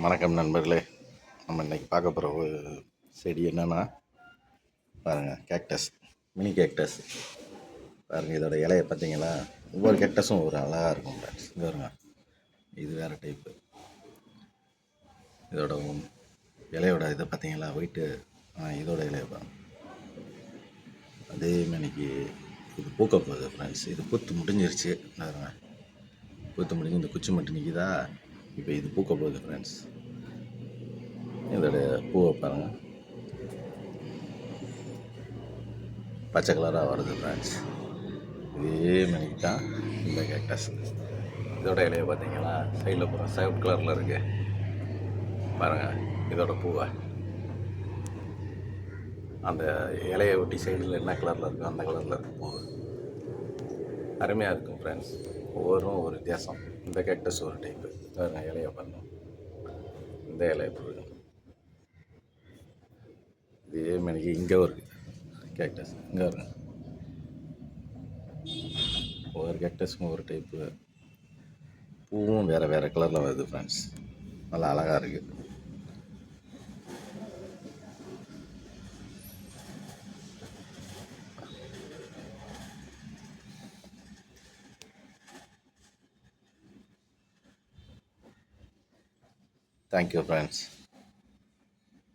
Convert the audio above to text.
வணக்கம் நண்பர்களே. நம்ம இன்னைக்கு பார்க்க போகிற ஒரு செடி என்னன்னா பாருங்கள் கேக்டஸ் மினி கேக்டஸ் பாருங்கள் இதோட இலையை பார்த்தீங்களா ஒவ்வொரு கேக்டஸும் ஒரு அழகாக இருக்கும் ஃப்ரெண்ட்ஸ் இது வருங்க இது வேறு டைப்பு இதோட இலையோட இதை பார்த்தீங்களா ஒயிட்டு ஆ இதோட இலையை பாருங்க. அதே மணிக்கு இது பூக்க போகுது ஃப்ரெண்ட்ஸ் இது பூத்து முடிஞ்சிருச்சு. பாருங்க. பூத்து முடிஞ்சு இந்த குச்சி மட்டும் நிற்கிதா இப்போ இது பூக்க போகுது ஃப்ரெண்ட்ஸ் இதோட பூவை பாருங்கள் பச்சை கலராக வருது ஃப்ரெண்ட்ஸ் இதே மணிக்கு தான் இந்த கேக்டஸ் இதோட இலையை பார்த்தீங்கன்னா சைடில் போகிறோம் சிவப்பு கலரில் இருக்கு. பாருங்கள் இதோட பூவை. அந்த இலையை ஒட்டி சைடில் என்ன கலரில் இருக்கோ அந்த கலரில் இருக்கும் பூ. அருமையாக இருக்கும் ஃப்ரெண்ட்ஸ் ஒவ்வொரும் ஒரு வித்தியாசம். இந்த கேக்டஸ் ஒரு டைப்பு பாருங்க இலையை பண்ணும். இந்த இலையை போடுங்க. இதே மணிக்கு இங்கே ஒரு கேக்டஸ் இங்கே வருங்க ஒவ்வொரு கேக்டஸும் ஒரு டைப்பு பூவும் வேறு வேறு கலரில் வருது ஃப்ரெண்ட்ஸ் நல்லா அழகாக இருக்குது தேங்க்யூ ஃப்ரெண்ட்ஸ்